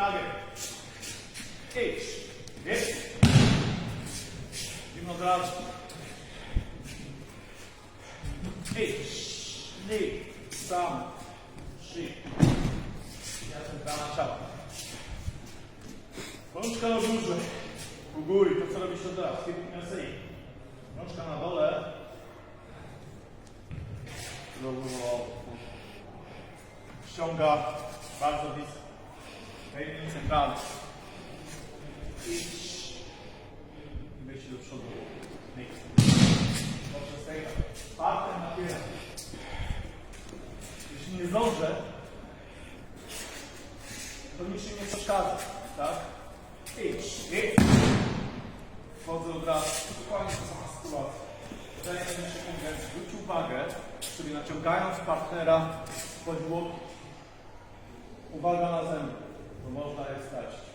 Idź. Idź. Zimno od razu. Idź. Lig. Sam. Szyj. Ja centralna ciała. Rączka na górze. U góry, to co robisz od razu. Rączka na dole. Znowu ściąga bardzo blisko. Hej, centralny. I wyjść do przodu. Dobrze, stej tak. Partem napieram. Jeśli nie zdążę, to nic mi nie przeszkadza, tak? Idź. Wchodzę od razu. Dokładnie ta sama sytuacja. Mi się, że zwróć uwagę, sobie naciągając partnera pod. Uwaga na zęby, bo można je stracić.